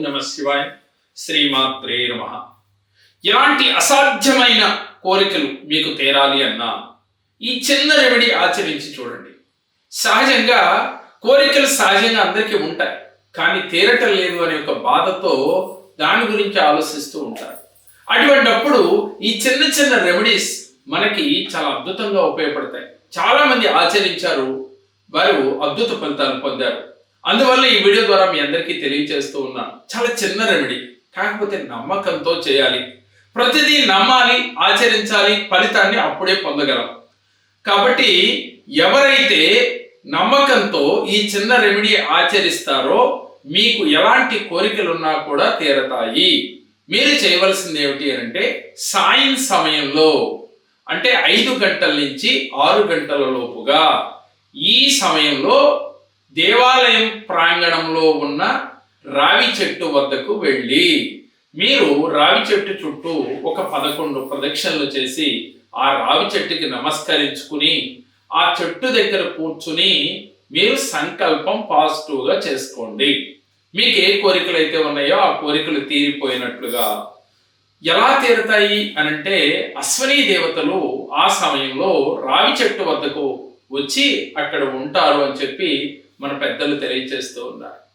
నమ శివాయ శ్రీమాత్రే నమ. ఎలాంటి అసాధ్యమైన కోరికలు మీకు తేరాలి అన్నా ఈ చిన్న రెమెడీ ఆచరించి చూడండి. సహజంగా కోరికలు సహజంగా అందరికీ ఉంటాయి. కానీ తీరటం లేదు అనే ఒక బాధతో దాని గురించి ఆలోచిస్తూ ఉంటారు. అటువంటప్పుడు ఈ చిన్న చిన్న రెమెడీస్ మనకి చాలా అద్భుతంగా ఉపయోగపడతాయి. చాలా మంది ఆచరించారు వారు అద్భుత ఫలితాలు పొందారు. అందువల్ల ఈ వీడియో ద్వారా మీ అందరికీ తెలియజేస్తూ ఉన్నాను చాలా చిన్న రెమెడీ కాకపోతే నమ్మకంతో చేయాలి. ప్రతిదీ నమ్మాలి ఆచరించాలి ఫలితాన్ని అప్పుడే పొందగలం. కాబట్టి ఎవరైతే నమ్మకంతో ఈ చిన్న రెమెడీ ఆచరిస్తారో మీకు ఎలాంటి కోరికలున్నా కూడా తీరతాయి. మీరు చేయవలసింది ఏమిటి అంటే సాయం సమయంలో అంటే ఐదు గంటల నుంచి ఆరు గంటల లోపుగా ఈ సమయంలో దేవాలయం ప్రాంగణంలో ఉన్న రావి చెట్టు వద్దకు వెళ్ళి మీరు రావి చెట్టు చుట్టూ ఒక పదకొండు ప్రదక్షిణలు చేసి ఆ రావి చెట్టుకి నమస్కరించుకుని ఆ చెట్టు దగ్గర కూర్చుని మీరు సంకల్పం పాజిటివ్గా చేసుకోండి. మీకు ఏ కోరికలు అయితే ఉన్నాయో ఆ కోరికలు తీరిపోయినట్లుగా ఎలా తీరుతాయి అని అంటే అశ్వనీ దేవతలు ఆ సమయంలో రావి చెట్టు వద్దకు వచ్చి అక్కడ ఉంటారు అని చెప్పి మన పెద్దలు తెలియజేస్తూ ఉన్నారు.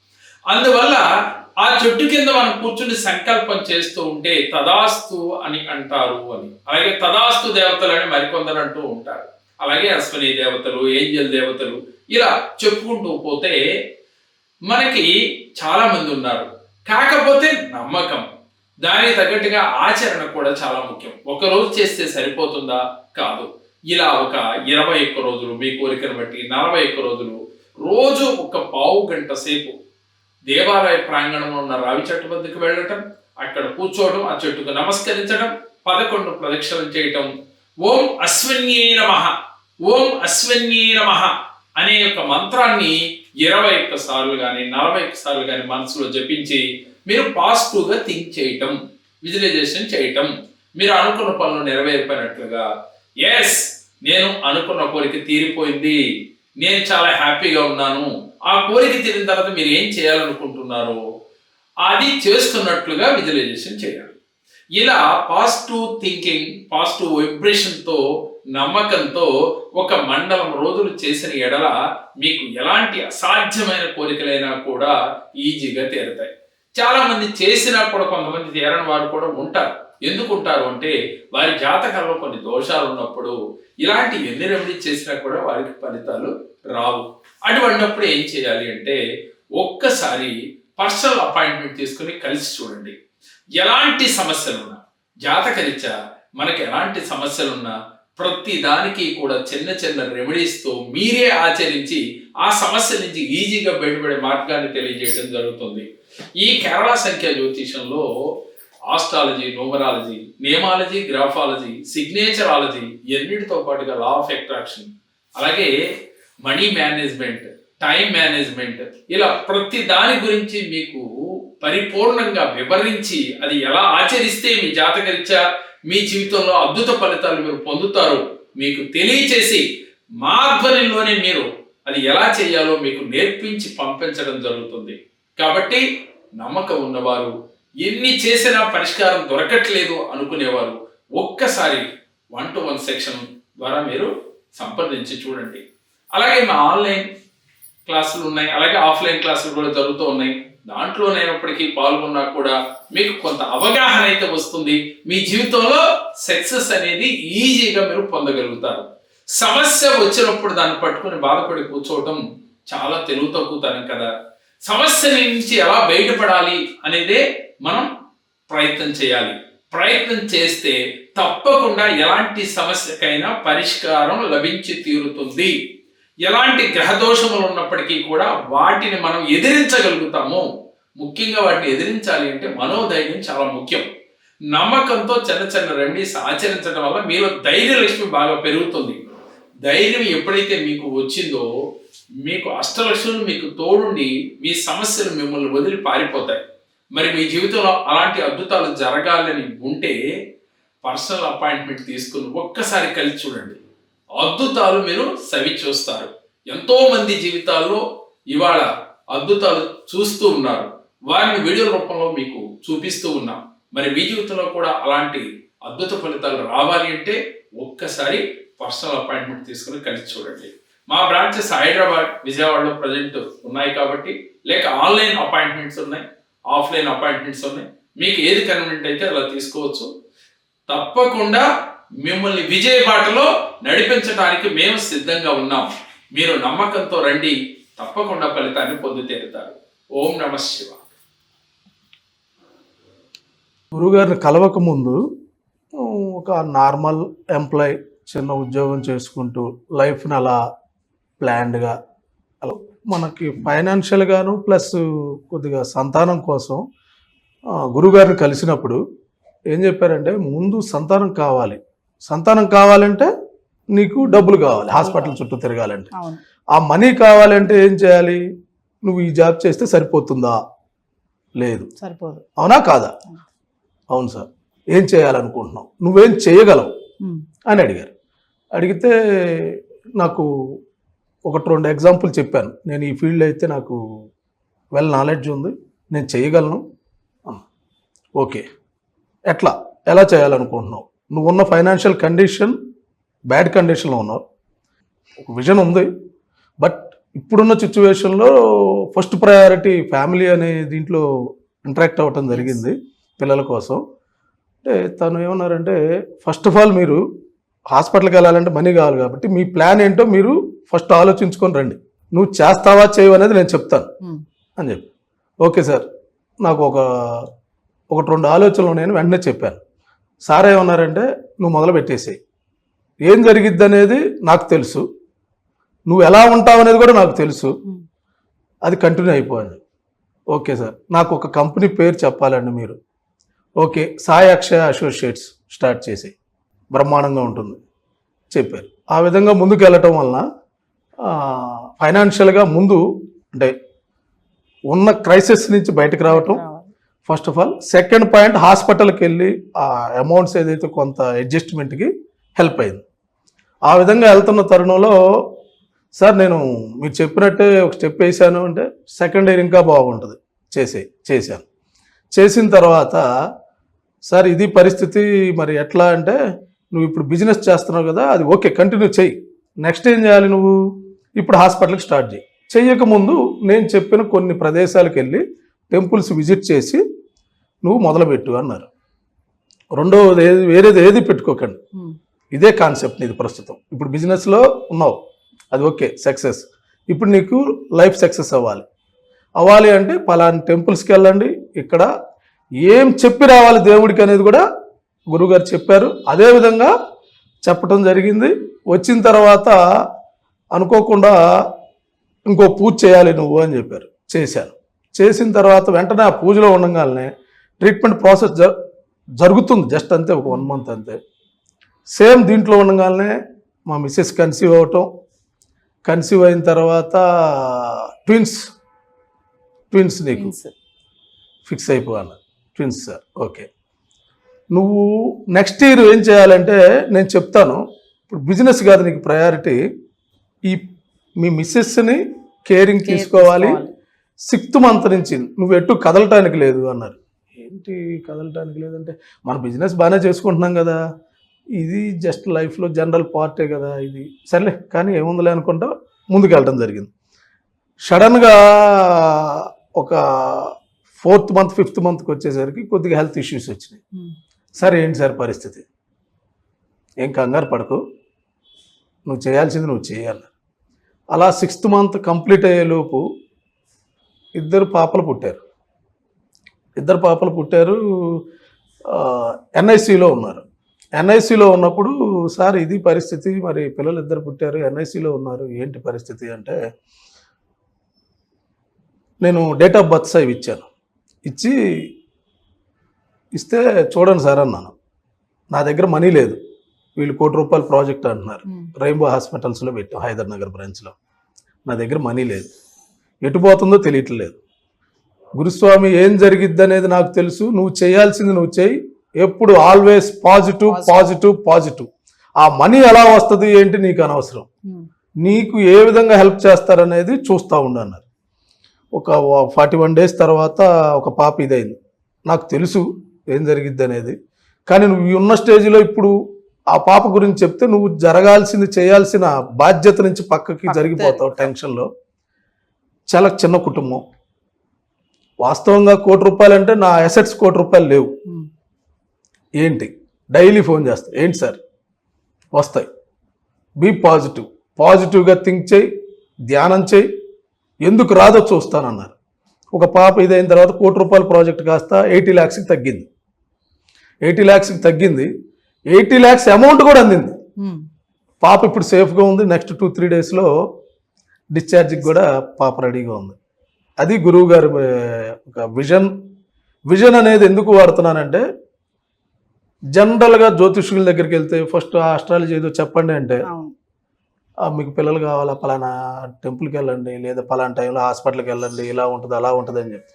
అందువల్ల ఆ చెట్టు కింద మనం కూర్చుని సంకల్పం చేస్తూ ఉంటే తదాస్తు అని అంటారు అని. అలాగే తదాస్తు దేవతలు అని మరికొందరు అంటూ ఉంటారు. అలాగే అశ్వని దేవతలు ఏంజల్ దేవతలు ఇలా చెప్పుకుంటూ పోతే మనకి చాలా మంది ఉన్నారు. కాకపోతే నమ్మకం. దానికి తగ్గట్టుగా ఆచరణ కూడా చాలా ముఖ్యం. ఒక రోజు చేస్తే సరిపోతుందా? కాదు. ఇలా ఒక ఇరవై ఒక్క రోజులు మీ కోరికను బట్టి నలభై ఒక్క రోజులు రోజు ఒక పావు గంట సేపు దేవాలయ ప్రాంగణంలో ఉన్న రావి చెట్టు వద్దకు వెళ్ళటం అక్కడ కూర్చోవడం ఆ చెట్టుకు నమస్కరించడం పదకొండు ప్రదక్షిణలు చేయటం. ఓం అశ్వన్యే నమ ఓం అశ్వన్యే నమ అనే యొక్క మంత్రాన్ని ఇరవై ఒక్క సార్లు కానీ నలభై ఒక్క సార్లు కానీ మనసులో జపించి మీరు పాజిటివ్గా థింక్ చేయటం విజువలైజేషన్ చేయటం. మీరు అనుకున్న పనులు నెరవేరిపోయినట్లుగా. ఎస్ నేను అనుకున్న కోరిక తీరిపోయింది. నేను చాలా హ్యాపీగా ఉన్నాను. ఆ కోరిక తీరిన తర్వాత మీరు ఏం చేయాలనుకుంటున్నారో అది చేస్తున్నట్లుగా విజువలైజేషన్ చేయాలి. ఇలా పాజిటివ్ థింకింగ్ పాజిటివ్ వైబ్రేషన్తో నమ్మకంతో ఒక మండలం రోజులు చేసిన ఎడల మీకు ఎలాంటి అసాధ్యమైన కోరికలైనా కూడా ఈజీగా తీరుతాయి. చాలామంది చేసినా కూడా కొంతమంది తీరని వారు కూడా ఉంటారు. ఎందుకుంటారు అంటే వారి జాతకంలో కొన్ని దోషాలు ఉన్నప్పుడు ఇలాంటి ఎన్ని రెమెడీ చేసినా కూడా వారికి ఫలితాలు రావు. అటువంటిప్పుడు ఏం చేయాలి అంటే ఒక్కసారి పర్సనల్ అపాయింట్మెంట్ తీసుకుని కలిసి చూడండి. ఎలాంటి సమస్యలున్నా జాతకరీత్యా మనకి ఎలాంటి సమస్యలున్నా ప్రతి దానికి కూడా చిన్న చిన్న రెమెడీస్తో మీరే ఆచరించి ఆ సమస్య నుంచి ఈజీగా బయటపడే మార్గాన్ని తెలియజేయడం జరుగుతుంది. ఈ కేరళ సంఖ్య జ్యోతిషంలో astrology numerology numerology graphology signaturology ఎన్నిటితో పాటుగా లా ఆఫ్ అట్రాక్షన్ అలాగే మనీ మేనేజ్మెంట్ టైం మేనేజ్మెంట్ ఇలా ప్రతి దాని గురించి మీకు పరిపూర్ణంగా వివరించి అది ఎలా ఆచరిస్తే మీ జాతకరీత్యా మీ జీవితంలో అద్భుత ఫలితాలు మీరు పొందుతారు మీకు తెలియచేసి మా ఆధ్వర్యంలోనే మీరు అది ఎలా చేయాలో మీకు నేర్పించి పంపించడం జరుగుతుంది. కాబట్టి నమ్మకం ఉన్నవారు ఎన్ని చేసినా పరిష్కారం దొరకట్లేదు అనుకునేవారు. ఒక్కసారి వన్ టు వన్ సెక్షన్ ద్వారా మీరు సంప్రదించి చూడండి. అలాగే మా ఆన్లైన్ క్లాసులు ఉన్నాయి. అలాగే ఆఫ్లైన్ క్లాసులు కూడా జరుగుతూ ఉన్నాయి. దాంట్లోనైనప్పటికీ పాల్గొన్నా కూడా మీకు కొంత అవగాహన అయితే వస్తుంది. మీ జీవితంలో సక్సెస్ అనేది ఈజీగా మీరు పొందగలుగుతారు. సమస్య వచ్చినప్పుడు దాన్ని పట్టుకుని బాధపడి కూర్చోవటం చాలా తెలుగు తక్కువతనం కదా. సమస్య నుంచి ఎలా బయటపడాలి అనేదే మనం ప్రయత్నం చేయాలి. ప్రయత్నం చేస్తే తప్పకుండా ఎలాంటి సమస్యకైనా పరిష్కారం లభించి తీరుతుంది. ఎలాంటి గ్రహదోషములు ఉన్నప్పటికీ కూడా వాటిని మనం ఎదిరించగలుగుతాము. ముఖ్యంగా వాటిని ఎదిరించాలి అంటే మనోధైర్యం చాలా ముఖ్యం. నమ్మకంతో చిన్న చిన్న రెమెడీస్ ఆచరించడం వల్ల మీలో ధైర్యలక్ష్మి బాగా పెరుగుతుంది. ధైర్యం ఎప్పుడైతే మీకు వచ్చిందో మీకు అష్టలక్ష్ములు మీకు తోడుండి మీ సమస్యలు మిమ్మల్ని వదిలి పారిపోతాయి. మరి మీ జీవితంలో అలాంటి అద్భుతాలు జరగాలని ఉంటే పర్సనల్ అపాయింట్మెంట్ తీసుకుని ఒక్కసారి కలిసి చూడండి. అద్భుతాలు మీరు సవి చూస్తారు. ఎంతో మంది జీవితాల్లో ఇవాళ అద్భుతాలు చూస్తూ ఉన్నారు. వారిని వీడియో రూపంలో మీకు చూపిస్తూ ఉన్నాం. మరి మీ జీవితంలో కూడా అలాంటి అద్భుత ఫలితాలు రావాలి అంటే ఒక్కసారి పర్సనల్ అపాయింట్మెంట్ తీసుకుని కలిసి చూడండి. మా బ్రాంచెస్ హైదరాబాద్ విజయవాడలో ప్రజెంట్ ఉన్నాయి కాబట్టి లేక ఆన్లైన్ అపాయింట్మెంట్స్ ఉన్నాయి. ఆఫ్లైన్ అపాయింట్మెంట్స్ ఉన్నాయి. మీకు ఏది కన్వీనియంట్ అయితే అలా తీసుకోవచ్చు. తప్పకుండా మిమ్మల్ని విజయ బాటలో నడిపించడానికి మేము సిద్ధంగా ఉన్నాం. మీరు నమ్మకంతో రండి. తప్పకుండా ఫలితాన్ని పొందుతీరుతారు. ఓం నమ శివ గురుగారిని కలవక ముందు ఒక నార్మల్ ఎంప్లాయ్ చిన్న ఉద్యోగం చేసుకుంటూ లైఫ్ని అలా ప్లాన్డ్గా అలా మనకి ఫైనాన్షియల్గాను ప్లస్ కొద్దిగా సంతానం కోసం గురుగారిని కలిసినప్పుడు ఏం చెప్పారంటే ముందు సంతానం కావాలి. సంతానం కావాలంటే నీకు డబ్బులు కావాలి హాస్పిటల్ చుట్టూ తిరగాలంటే. ఆ మనీ కావాలంటే ఏం చేయాలి? నువ్వు ఈ జాబ్ చేస్తే సరిపోతుందా? లేదు. సరిపోదు. అవునా కాదా? అవును సార్. ఏం చేయాలనుకుంటున్నావు? నువ్వేం చేయగలవు? అని అడిగారు. అడిగితే నాకు ఒకటి రెండు ఎగ్జాంపుల్ చెప్పాను. నేను ఈ ఫీల్డ్ అయితే నాకు వెల్ నాలెడ్జ్ ఉంది. నేను చేయగలను. ఓకే. ఎట్లా? ఎలా చేయాలనుకుంటున్నావు? నువ్వు ఉన్న ఫైనాన్షియల్ కండిషన్ బ్యాడ్ కండిషన్లో ఉన్నావు. ఒక విజన్ ఉంది. బట్ ఇప్పుడున్న సిచ్యువేషన్లో ఫస్ట్ ప్రయారిటీ ఫ్యామిలీ అనే దీంట్లో ఇంటరాక్ట్ అవ్వటం జరిగింది పిల్లల కోసం. అంటే తను ఏమన్నారంటే ఫస్ట్ ఆఫ్ ఆల్ మీరు హాస్పిటల్కి వెళ్ళాలంటే మనీ కావాలి కాబట్టి మీ ప్లాన్ ఏంటో మీరు ఫస్ట్ ఆలోచించుకొని రండి. నువ్వు చేస్తావా చేయవు అనేది నేను చెప్తాను. అని చెప్పి. ఓకే సార్ నాకు ఒక ఒకటి రెండు ఆలోచనలు నేను వెంటనే చెప్పాను. సార్ ఏమన్నారంటే నువ్వు మొదలు పెట్టేసేయి. ఏం జరిగిద్ది అనేది నాకు తెలుసు. నువ్వు ఎలా ఉంటావు అనేది కూడా నాకు తెలుసు. అది కంటిన్యూ అయిపోయింది. ఓకే సార్ నాకు ఒక కంపెనీ పేరు చెప్పాలండి మీరు. Okay Sai Akshaya associates start చేసి బ్రహ్మాండంగా ఉంటుంది. చెప్పారు. ఆ విధంగా ముందుకు వెళ్ళటం వలన ఫైనాన్షియల్గా ముందు అంటే ఉన్న క్రైసిస్ నుంచి బయటకు రావటం. First of all second point హాస్పిటల్కి వెళ్ళి ఆ అమౌంట్స్ ఏదైతే కొంత అడ్జస్ట్మెంట్కి హెల్ప్ అయింది. ఆ విధంగా వెళ్తున్న తరుణంలో సార్ నేను మీరు చెప్పినట్టే ఒక స్టెప్ వేసాను అంటే సెకండ్ ఇయర్ ఇంకా బాగుంటుంది చేసే చేశాను. చేసిన తర్వాత సార్ ఇది పరిస్థితి మరి ఎట్లా అంటే నువ్వు ఇప్పుడు బిజినెస్ చేస్తున్నావు కదా అది ఓకే కంటిన్యూ చెయ్యి నెక్స్ట్ ఏం చేయాలి నువ్వు? ఇప్పుడు హాస్పిటల్కి స్టార్ట్ చేయి. చెయ్యకముందు నేను చెప్పిన కొన్ని ప్రదేశాలకు వెళ్ళి టెంపుల్స్ విజిట్ చేసి నువ్వు మొదలుపెట్టు అన్నారు. రెండవది ఏది వేరేది ఏది పెట్టుకోకండి. ఇదే కాన్సెప్ట్ నీది ప్రస్తుతం. ఇప్పుడు బిజినెస్లో ఉన్నావు. అది ఓకే సక్సెస్ ఇప్పుడు నీకు లైఫ్ సక్సెస్ అవ్వాలి. అవ్వాలి అంటే పలాని టెంపుల్స్కి వెళ్ళండి. ఇక్కడ ఏం చెప్పి రావాలి దేవుడికి అనేది కూడా గురుగారు చెప్పారు. అదేవిధంగా చెప్పటం జరిగింది. వచ్చిన తర్వాత అనుకోకుండా ఇంకో పూజ చేయాలి నువ్వు అని చెప్పారు. చేశాను చేసిన తర్వాత వెంటనే ఆ పూజలో ఉండగానే ట్రీట్మెంట్ ప్రాసెస్ జరుగుతుంది. జస్ట్ అంతే ఒక వన్ మంత్ అంతే. సేమ్ దీంట్లో ఉండగానే మా మిస్సెస్ కన్సీవ్ అవటం కన్సీవ్ అయిన తర్వాత ట్విన్స్ ట్విన్స్ నీకు. ఫిక్స్ అయిపోయాను ట్విన్స్ సార్ ఓకే నువ్వు నెక్స్ట్ ఇయర్ ఏం చేయాలంటే నేను చెప్తాను. ఇప్పుడు బిజినెస్ కాదు నీకు ప్రయారిటీ ఈ మీ మిస్సెస్ని కేరింగ్ తీసుకోవాలి. సిక్స్త్ మంత్ నుంచి నువ్వు ఎటు కదలటానికి లేదు అన్నారు. ఏంటి కదలటానికి లేదంటే మన బిజినెస్ బాగానే చేసుకుంటున్నాం కదా. ఇది జస్ట్ లైఫ్లో జనరల్ పార్టే కదా ఇది. సర్లే కానీ ఏముందిలే అనుకుంటా ముందుకు వెళ్ళడం జరిగింది సడన్గా ఒక ఫోర్త్ మంత్ ఫిఫ్త్ మంత్కి వచ్చేసరికి కొద్దిగా హెల్త్ ఇష్యూస్ వచ్చినాయి. ఉమ్, సరే ఏంటి సార్ పరిస్థితి? ఏం కంగారు పడకు. నువ్వు చేయాల్సింది నువ్వు చేయాలి. అలా సిక్స్త్ మంత్ కంప్లీట్ అయ్యేలోపు ఇద్దరు పాపలు పుట్టారు. ఇద్దరు పాపలు పుట్టారు ఎన్ఐసిలో ఉన్నారు. ఎన్ఐసిలో ఉన్నప్పుడు సార్ ఇది పరిస్థితి మరి పిల్లలు ఇద్దరు పుట్టారు ఎన్ఐసిలో ఉన్నారు ఏంటి పరిస్థితి అంటే నేను డేట్ ఆఫ్ బర్త్ అవి ఇచ్చాను. ఇచ్చి ఇస్తే చూడండి సార్ అన్నాను. నా దగ్గర మనీ లేదు. వీళ్ళు కోటి రూపాయల ప్రాజెక్ట్ అంటున్నారు. రెయిన్బో హాస్పిటల్స్లో పెట్టాం హైదర్ నగర్ బ్రాంచ్లో. నా దగ్గర మనీ లేదు. ఎటు పోతుందో తెలియట్లేదు. గురుస్వామి ఏం జరిగిద్ది అనేది నాకు తెలుసు. నువ్వు చేయాల్సింది నువ్వు చేయి. ఎప్పుడు ఆల్వేస్ పాజిటివ్ పాజిటివ్. పాజిటివ్ ఆ మనీ ఎలా వస్తుంది ఏంటి నీకు అనవసరం. నీకు ఏ విధంగా హెల్ప్ చేస్తారనేది చూస్తూ ఉండు అన్నారు. ఒక ఫార్టీ వన్ డేస్ తర్వాత ఒక పాప ఇదైంది. నాకు తెలుసు. ఏం జరిగిద్ది అనేది. కానీ నువ్వు ఉన్న స్టేజ్లో ఇప్పుడు ఆ పాప గురించి చెప్తే నువ్వు జరగాల్సింది చేయాల్సిన బాధ్యత నుంచి పక్కకి జరిగిపోతావు. టెన్షన్లో. చాలా చిన్న కుటుంబం. వాస్తవంగా కోటి రూపాయలు అంటే నా అసెట్స్ కోటి రూపాయలు లేవు. ఏంటి? డైలీ ఫోన్ చేస్తా. ఏంటి సార్? వస్తాయి. Be positive. పాజిటివ్గా థింక్ చేయి ధ్యానం చేయి. ఎందుకు రాదో చూస్తానన్నారు. ఒక పాప ఇదైన తర్వాత కోటి రూపాయల ప్రాజెక్ట్ కాస్త ఎయిటీ ల్యాక్స్కి తగ్గింది. ఎయిటీ ల్యాక్స్కి తగ్గింది. ఎయిటీ ల్యాక్స్ అమౌంట్ కూడా అందింది. పాప ఇప్పుడు సేఫ్గా ఉంది. నెక్స్ట్ టూ త్రీ డేస్లో డిశ్చార్జ్కి కూడా పాప రెడీగా ఉంది. అది గురువు గారి ఒక విజన్. విజన్ అనేది ఎందుకు వాడుతున్నానంటే జనరల్గా జ్యోతిష్కుల దగ్గరికి వెళ్తే ఫస్ట్ ఆస్ట్రాలజీ ఏదో చెప్పండి అంటే అవును. "ఆ, మీకు పిల్లలు కావాలా? పలానా టెంపుల్కి వెళ్ళండి. లేదా పలానా టైంలో హాస్పిటల్కి వెళ్ళండి. ఇలా ఉంటుంది అలా ఉంటుంది అని చెప్పి.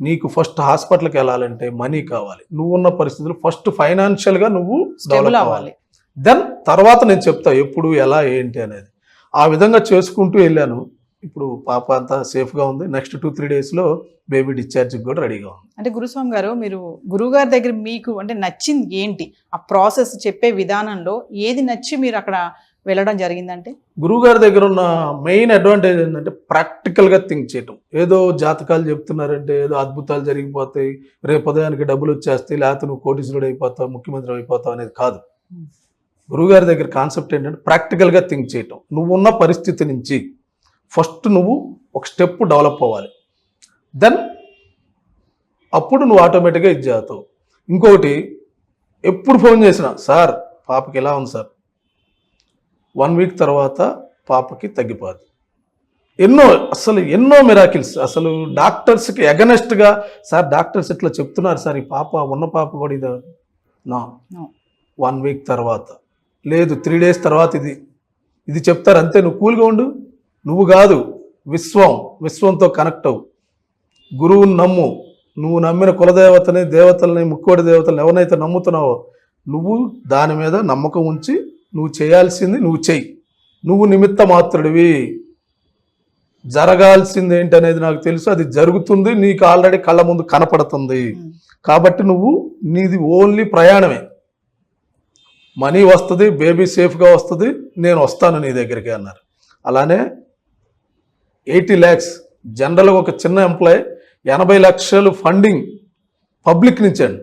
నీకు ఫస్ట్ హాస్పిటల్కి వెళ్ళాలంటే మనీ కావాలి. నువ్వు ఉన్న పరిస్థితులు ఫస్ట్ ఫైనాన్షియల్గా నువ్వు డెవలప్ అవ్వాలి. దెన్ తర్వాత నేను చెప్తా ఎప్పుడు ఎలా ఏంటి అనేది. ఆ విధంగా చేసుకుంటూ వెళ్ళాను. ఇప్పుడు పాప అంతా సేఫ్గా ఉంది. నెక్స్ట్ టూ త్రీ డేస్లో బేబీ డిశ్చార్జ్కి కూడా రెడీగా ఉంది. అంటే గురుస్వామి గారు మీరు గురువు గారి దగ్గర మీకు అంటే నచ్చింది ఏంటి? ఆ ప్రాసెస్ చెప్పే విధానంలో ఏది నచ్చి మీరు అక్కడ వెళ్ళడం జరిగిందంటే? గురువుగారి దగ్గర ఉన్న మెయిన్ అడ్వాంటేజ్ ఏంటంటే ప్రాక్టికల్గా థింక్ చేయటం. ఏదో జాతకాలు చెప్తున్నారంటే ఏదో అద్భుతాలు జరిగిపోతాయి రేపు ఉదయానికి డబ్బులు వచ్చేస్తాయి లేకపోతే నువ్వు కోటీశ్వరుడు అయిపోతావు ముఖ్యమంత్రి అయిపోతావు అనేది కాదు. గురువుగారి దగ్గర కాన్సెప్ట్ ఏంటంటే ప్రాక్టికల్గా థింక్ చేయటం. నువ్వు ఉన్న పరిస్థితి నుంచి ఫస్ట్ నువ్వు ఒక స్టెప్ డెవలప్ అవ్వాలి. దెన్ అప్పుడు నువ్వు ఆటోమేటిక్గా ఇది చేస్తావు. ఇంకొకటి ఎప్పుడు ఫోన్ చేసినా సార్ పాపకి ఎలా ఉంది సార్? వన్ వీక్ తర్వాత పాపకి తగ్గిపోద్ది ఎన్నో అసలు ఎన్నో మిరాకిల్స్ అసలు డాక్టర్స్కి ఎగనెస్ట్గా సార్ డాక్టర్స్ ఇట్లా చెప్తున్నారు సార్ ఈ పాప ఉన్న పాప కూడా ఇది. నా. వన్ వీక్ తర్వాత. లేదు త్రీ డేస్ తర్వాత ఇది ఇది చెప్తారు అంతే నువ్వు కూల్గా ఉండు. నువ్వు కాదు విశ్వం విశ్వంతో కనెక్ట్ అవ్వు. గురువుని నమ్ము. నువ్వు నమ్మిన కులదేవతని దేవతల్ని ముక్కోడి దేవతల్ని ఎవరినైతే నమ్ముతున్నావో నువ్వు దాని మీద నమ్మకం ఉంచి నువ్వు చేయాల్సింది నువ్వు చెయ్యి నువ్వు నిమిత్త మాత్రుడివి జరగాల్సింది ఏంటి అనేది నాకు తెలుసు. అది జరుగుతుంది. నీకు ఆల్రెడీ కళ్ళ ముందు కనపడుతుంది. కాబట్టి నువ్వు నీది ఓన్లీ ప్రయాణమే. మనీ వస్తుంది బేబీ సేఫ్గా వస్తుంది నేను వస్తాను నీ దగ్గరికి అన్నారు. అలానే ఎయిటీ ల్యాక్స్ జనరల్గా ఒక చిన్న ఎంప్లాయ్ ఎనభై లక్షలు ఫండింగ్ పబ్లిక్ నుంచి అండి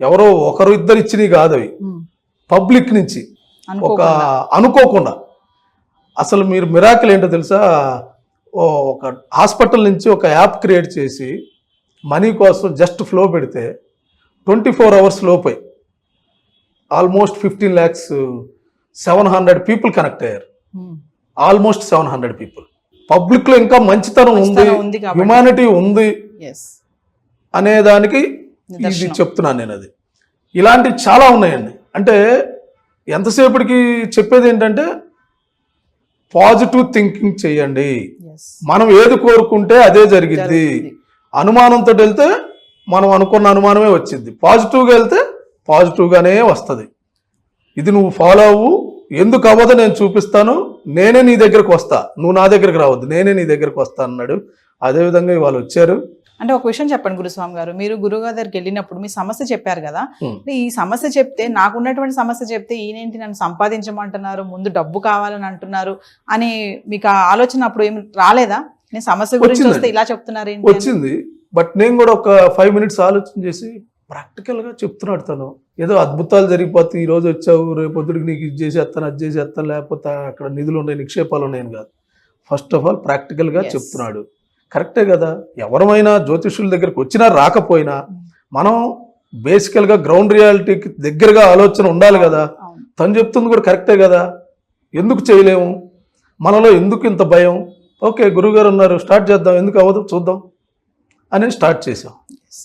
ఎవరో ఒకరు ఇద్దరు ఇచ్చినవి కాదు అవి. పబ్లిక్ నుంచి. ఒక అనుకోకుండా. అసలు మీరు మిరాకిల్ ఏంటో తెలుసా? ఒక హాస్పిటల్ నుంచి ఒక యాప్ క్రియేట్ చేసి మనీ కోసం జస్ట్ ఫ్లో పెడితే ట్వంటీ ఫోర్ అవర్స్ లోపే almost fifteen lakhs seven hundred people connect అయ్యారు. ఉమ్. Almost seven hundred people. పబ్లిక్లో ఇంకా మంచితనం ఉంది. హ్యుమానిటీ ఉంది. అనే దానికి ఇది. చెప్తున్నాను నేను అది. ఇలాంటివి చాలా ఉన్నాయండి. అంటే ఎంతసేపటికి చెప్పేది ఏంటంటే పాజిటివ్ థింకింగ్ చేయండి. మనం ఏది కోరుకుంటే అదే జరిగిద్ది. అనుమానంతో వెళ్తే మనం అనుకున్న అనుమానమే వచ్చింది పాజిటివ్గా వెళ్తే పాజిటివ్గానే వస్తుంది. ఇది నువ్వు ఫాలో అవ్వు. ఎందుకు అవ్వదో నేను చూపిస్తాను. నేనే నీ దగ్గరకు వస్తా. నువ్వు నా దగ్గరకు రావద్దు. నేనే నీ దగ్గరకు వస్తా అన్నాడు. అదేవిధంగా ఇవాళ వచ్చారు. అంటే ఒక విషయం చెప్పండి గురుస్వామి గారు. మీరు గురువు వెళ్ళినప్పుడు మీ సమస్య చెప్పారు కదా. ఈ సమస్య చెప్తే నాకున్నటువంటి సమస్య చెప్తే ఈయనేంటి నన్ను సంపాదించమంటున్నారు? ముందు డబ్బు కావాలని అంటున్నారు? అని మీకు ఆ ఆలోచన అప్పుడు ఏమి రాలేదా? నేను సమస్య గురించి. వస్తే ఇలా చెప్తున్నారు? వచ్చింది. బట్ నేను కూడా ఒక ఫైవ్ మినిట్స్ ఆలోచన చేసి ప్రాక్టికల్గా చెప్తున్నాడు తను. ఏదో అద్భుతాలు జరిగిపోతాయి ఈ రోజు వచ్చావు రేపు పొద్దుడికి నీకు ఇది చేసేస్తాను అది చేసేస్తాను లేకపోతే అక్కడ నిధులు ఉన్నాయి నిక్షేపాలు ఉన్నాయని కాదు. ఫస్ట్ ఆఫ్ ఆల్ ప్రాక్టికల్గా. చెప్తున్నాడు. కరెక్టే కదా. ఎవరమైనా జ్యోతిష్యుల దగ్గరికి వచ్చినా రాకపోయినా మనం బేసికల్గా గ్రౌండ్ రియాలిటీకి దగ్గరగా ఆలోచన ఉండాలి కదా. తను చెప్తుంది కూడా కరెక్టే కదా. ఎందుకు చేయలేము? మనలో ఎందుకు ఇంత భయం? ఓకే గురువుగారు ఉన్నారు స్టార్ట్ చేద్దాం ఎందుకు అవ్వదు? చూద్దాం. అని స్టార్ట్ చేసాం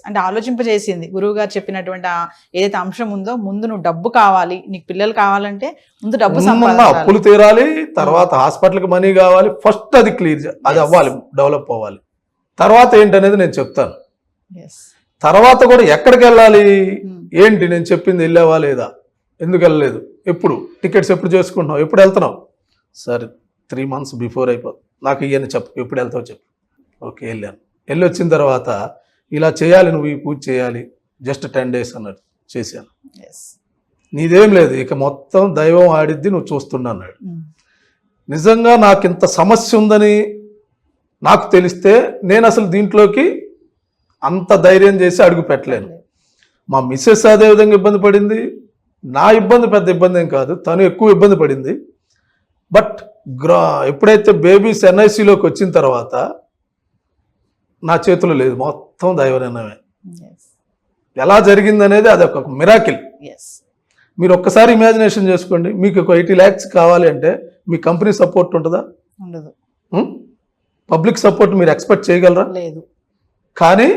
అంటే ఆలోచింపజేసింది. గురువు గారు చెప్పినటువంటి ఆ ఏదైతే అంశం ఉందో ముందు నువ్వు డబ్బు కావాలి నీకు పిల్లలు కావాలంటే ముందు డబ్బు అప్పులు తీరాలి తర్వాత హాస్పిటల్కి మనీ కావాలి ఫస్ట్ అది క్లియర్ అది. అవ్వాలి డెవలప్ అవ్వాలి. తర్వాత ఏంటనేది నేను చెప్తాను. Yes. తర్వాత కూడా ఎక్కడికి వెళ్ళాలి? Hmm. ఏంటి? నేను చెప్పింది వెళ్ళావా లేదా? ఎందుకు వెళ్ళలేదు? ఎప్పుడు? టికెట్స్ ఎప్పుడు చేసుకుంటున్నావు? ఎప్పుడు వెళ్తున్నావు? సరే త్రీ మంత్స్ బిఫోర్ అయిపోతుంది నాకు ఇవన్నీ చెప్పు ఎప్పుడు వెళ్తావు చెప్పు. ఓకే వెళ్ళాను. వెళ్ళి వచ్చిన తర్వాత ఇలా చేయాలి నువ్వు ఈ పూజ చేయాలి. జస్ట్ టెన్ డేస్ అన్నాడు చేశాను. ఎస్ నీదేం లేదు ఇక మొత్తం దైవం ఆడిద్ది నువ్వు చూస్తున్నా అన్నాడు. నిజంగా నాకు ఇంత సమస్య ఉందని నాకు తెలిస్తే నేను అసలు దీంట్లోకి అంత ధైర్యం చేసి అడుగు పెట్టలేను. మా మిస్సెస్ అదే విధంగా ఇబ్బంది పడింది. నా ఇబ్బంది పెద్ద ఇబ్బంది ఏం కాదు తను ఎక్కువ ఇబ్బంది పడింది. బట్ గ్రా ఎప్పుడైతే బేబీస్ ఎన్ఐసిలోకి వచ్చిన తర్వాత నా చేతిలో లేదు. మొత్తం దైవ నిర్ణయమే ఎస్ ఎలా జరిగింది అనేది అది ఒక మిరాకిల్ మీరు ఒక్కసారి ఇమాజినేషన్ చేసుకోండి. మీకు ఒక ఎయిటీ ల్యాక్స్ కావాలి అంటే మీ కంపెనీ సపోర్ట్ ఉంటుందా? ఉండదు. పబ్లిక్ సపోర్ట్ మీరు ఎక్స్పెక్ట్ చేయగలరా? లేదు. కానీ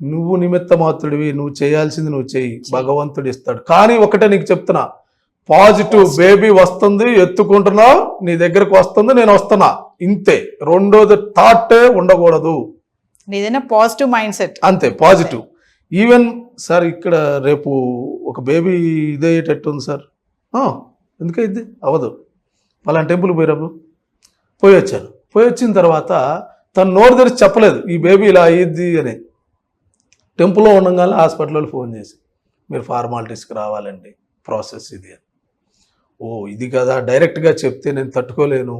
నువ్వు నిమిత్త మాత్రుడివి నువ్వు చేయాల్సింది నువ్వు చేయి. భగవంతుడు ఇస్తాడు. కానీ ఒకటే నీకు చెప్తున్నా. పాజిటివ్ బేబీ వస్తుంది ఎత్తుకుంటున్నావు నీ దగ్గరకు వస్తుంది నేను వస్తున్నా. ఇంతే. రెండోది థాటే ఉండకూడదు. ఏదైనా పాజిటివ్ మైండ్ సెట్ అంతే పాజిటివ్ ఈవెన్ సార్ ఇక్కడ రేపు ఒక బేబీ ఇదయ్యేటట్టు ఉంది సార్ ఆ, ఎందుకైద్ది అవ్వదు. పలానా టెంపుల్ పోయినప్పుడు పోయి వచ్చాను పోయి వచ్చిన తర్వాత తను నోరు తెరిచి చెప్పలేదు ఈ బేబీ ఇలా అయ్యిద్ది అని. టెంపుల్లో ఉండగానే హాస్పిటల్ ఫోన్ చేసి మీరు ఫార్మాలిటీస్కి రావాలండి. ప్రాసెస్ ఇది అని. ఓ ఇది కదా డైరెక్ట్గా చెప్తే నేను తట్టుకోలేను.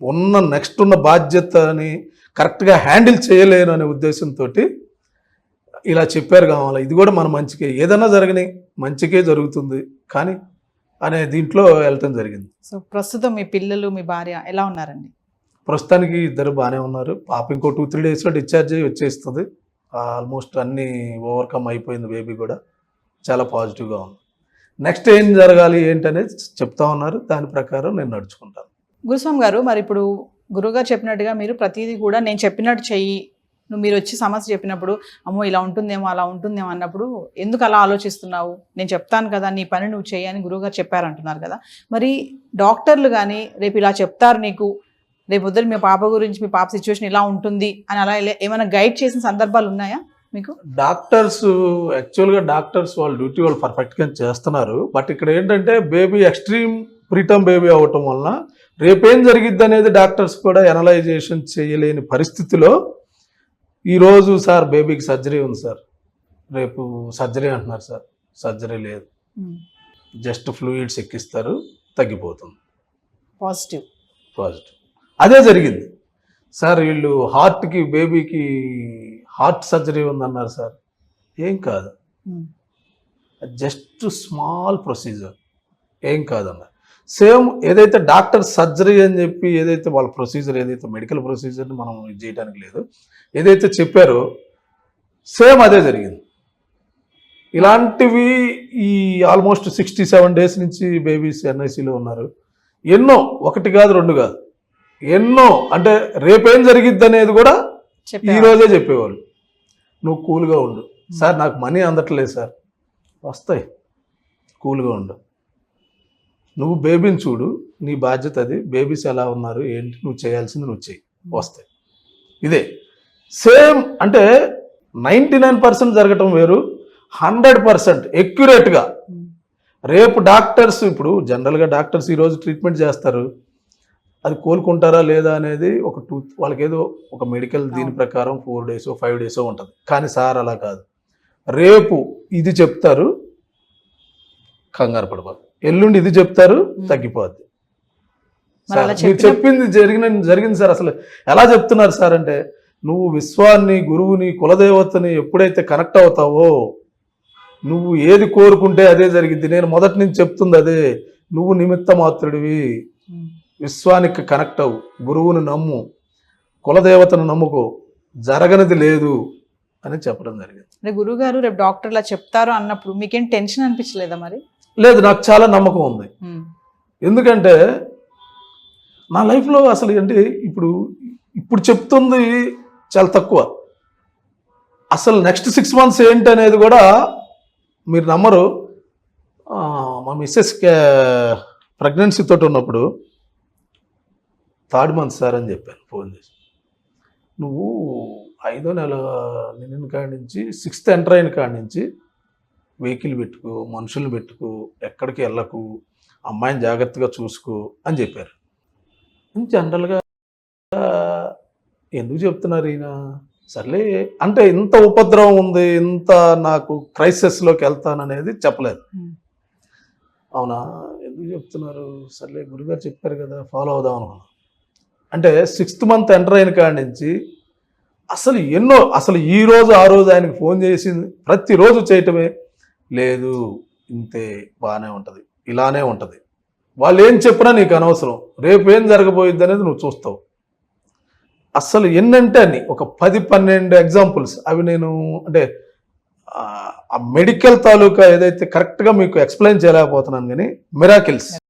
ఉన్న నెక్స్ట్ ఉన్న బాధ్యతని కరెక్ట్గా హ్యాండిల్ చేయలేను అనే ఉద్దేశంతో ఇలా చెప్పారు కావాలి. ఇది కూడా మన మంచికే. ఏదైనా జరగని మంచికే జరుగుతుంది. కానీ అనే దీంట్లో వెళ్ళటం జరిగింది. సో ప్రస్తుతం మీ పిల్లలు మీ భార్య ఎలా ఉన్నారండి? ప్రస్తుతానికి ఇద్దరు బాగానే ఉన్నారు. పాప ఇంకో టూ త్రీ డేస్లో డిశ్చార్జ్ అయ్యి వచ్చేస్తుంది. ఆల్మోస్ట్ అన్నీ ఓవర్కమ్ అయిపోయింది బేబీ కూడా. చాలా పాజిటివ్గా ఉంది. నెక్స్ట్ ఏం జరగాలి ఏంటనేది చెప్తా ఉన్నారు. దాని ప్రకారం నేను నడుచుకుంటాను. గురుస్వామి గారు మరి ఇప్పుడు గురువుగారు చెప్పినట్టుగా మీరు ప్రతిదీ కూడా నేను చెప్పినట్టు చెయ్యి. నువ్వు మీరు వచ్చి సమస్య చెప్పినప్పుడు అమ్మో ఇలా ఉంటుందేమో అలా ఉంటుందేమో అన్నప్పుడు ఎందుకు అలా ఆలోచిస్తున్నావు? నేను చెప్తాను కదా నీ పని నువ్వు చెయ్యి అని గురువుగారు చెప్పారంటున్నారు కదా. మరి డాక్టర్లు కానీ రేపు ఇలా చెప్తారు నీకు రేపు పొద్దున మీ పాప గురించి మీ పాప సిచ్యువేషన్ ఇలా ఉంటుంది అని అలా ఏమైనా గైడ్ చేసిన సందర్భాలు ఉన్నాయా? మీకు? డాక్టర్స్ యాక్చువల్గా డాక్టర్స్ వాళ్ళ డ్యూటీ వాళ్ళు పర్ఫెక్ట్గా చేస్తున్నారు. బట్ ఇక్కడ ఏంటంటే బేబీ ఎక్స్ట్రీమ్ ప్రీటమ్ బేబీ అవ్వటం వలన రేపేం జరిగిద్ది అనేది డాక్టర్స్ కూడా ఎనలైజేషన్ చేయలేని పరిస్థితిలో ఈరోజు సార్ బేబీకి సర్జరీ ఉంది సార్. రేపు సర్జరీ అంటున్నారు సార్. సర్జరీ లేదు. జస్ట్ ఫ్లూయిడ్స్ ఎక్కిస్తారు తగ్గిపోతుంది. పాజిటివ్. పాజిటివ్. అదే జరిగింది. సార్ వీళ్ళు హార్ట్కి బేబీకి హార్ట్ సర్జరీ ఉందన్నారు సార్. ఏం కాదు. Just small procedure. ఏం కాదన్నారు సేమ్ ఏదైతే డాక్టర్ సర్జరీ అని చెప్పి ఏదైతే వాళ్ళ ప్రొసీజర్ ఏదైతే మెడికల్ ప్రొసీజర్ని మనం ఇది చేయడానికి లేదు ఏదైతే చెప్పారో సేమ్ అదే జరిగింది. ఇలాంటివి ఈ ఆల్మోస్ట్ సిక్స్టీ సెవెన్ డేస్ నుంచి బేబీస్ ఎన్ఐసిలో ఉన్నారు. ఎన్నో ఒకటి కాదు రెండు కాదు. ఎన్నో అంటే రేపేం జరిగిద్ది అనేది కూడా ఈ చెప్పారు రోజే చెప్పేవాళ్ళు. నువ్వు కూల్గా ఉండు. సార్ నాకు మనీ అందట్లేదు సార్. వస్తాయి. కూల్గా ఉండు. నువ్వు బేబీని చూడు. నీ బాధ్యత అది. బేబీస్ ఎలా ఉన్నారు? ఏంటి? నువ్వు చేయాల్సింది నువ్వు చెయ్యి. వస్తాయి. ఇదే. సేమ్ అంటే నైంటీ నైన్ పర్సెంట్ జరగటం వేరు. హండ్రెడ్ పర్సెంట్ ఎక్యురేట్గా రేపు డాక్టర్స్ ఇప్పుడు జనరల్గా డాక్టర్స్ ఈరోజు ట్రీట్మెంట్ చేస్తారు. అది కోలుకుంటారా లేదా అనేది ఒక టూ వాళ్ళకి ఏదో ఒక మెడికల్ దీని. ప్రకారం ఫోర్ డేస్ ఫైవ్ డేస్ ఉంటుంది. కానీ సార్ అలా కాదు. రేపు ఇది చెప్తారు కంగారు పడిపోదు ఎల్లుండి ఇది చెప్తారు తగ్గిపోద్ది. మరి చెప్పింది జరిగిన జరిగింది సార్ అసలు. ఎలా చెప్తున్నారు సార్ అంటే నువ్వు విశ్వాన్ని గురువుని కులదేవతని ఎప్పుడైతే కనెక్ట్ అవుతావో నువ్వు ఏది కోరుకుంటే అదే జరిగింది నేను మొదటి నుంచి చెప్తుంది అదే. నువ్వు నిమిత్త మాత్రుడివి. విశ్వానికి కనెక్ట్ అవ్వు. గురువుని నమ్ము. కులదేవతను నమ్ముకో. జరగనిది లేదు అని చెప్పడం జరిగింది. అంటే గురువు గారు రేపు డాక్టర్ ఇలా చెప్తారు అన్నప్పుడు మీకేం టెన్షన్ అనిపించలేదా మరి? లేదు నాకు చాలా నమ్మకం ఉంది. ఎందుకంటే నా లైఫ్లో అసలు అంటే ఇప్పుడు ఇప్పుడు చెప్తుంది చాలా తక్కువ. అసలు నెక్స్ట్ సిక్స్ మంత్స్ ఏంటి అనేది కూడా మీరు నమ్మరు. మా మిస్సెస్ ప్రెగ్నెన్సీ తోటి ఉన్నప్పుడు థర్డ్ మంత్ సార్ అని చెప్పాను ఫోన్ చేసి. నువ్వు ఐదో నెల నిన్న కాడి నుంచి సిక్స్త్ ఎంటర్ అయిన కాడి నుంచి వెహికల్ పెట్టుకో మనుషుల్ని పెట్టుకో ఎక్కడికి వెళ్ళకు అమ్మాయిని జాగ్రత్తగా చూసుకో అని చెప్పారు. జనరల్గా ఎందుకు చెప్తున్నారు ఈయన? సర్లే అంటే ఇంత ఉపద్రవం ఉంది ఇంత నాకు క్రైసిస్లోకి వెళ్తాననేది చెప్పలేదు. అవునా? ఎందుకు చెప్తున్నారు? సర్లే గురుగారు చెప్పారు కదా ఫాలో అవుదాం అనుకున్నాను అంటే సిక్స్త్ మంత్ ఎంటర్ అయిన కాడి నుంచి అసలు ఎన్నో అసలు ఈ రోజు ఆ రోజు ఆయనకు ఫోన్ చేసింది. ప్రతిరోజు చేయటమే లేదు ఇంతే బాగానే ఉంటుంది ఇలానే ఉంటుంది. వాళ్ళు ఏం చెప్పినా నీకు అనవసరం. రేపు ఏం జరగబోయిద్ది అనేది నువ్వు చూస్తావు. అసలు ఎన్నంటే అని ఒక పది పన్నెండు ఎగ్జాంపుల్స్ అవి నేను అంటే ఆ మెడికల్ తాలూకా ఏదైతే కరెక్ట్గా మీకు ఎక్స్ప్లెయిన్ చేయలేకపోతున్నాను కానీ మిరాకిల్స్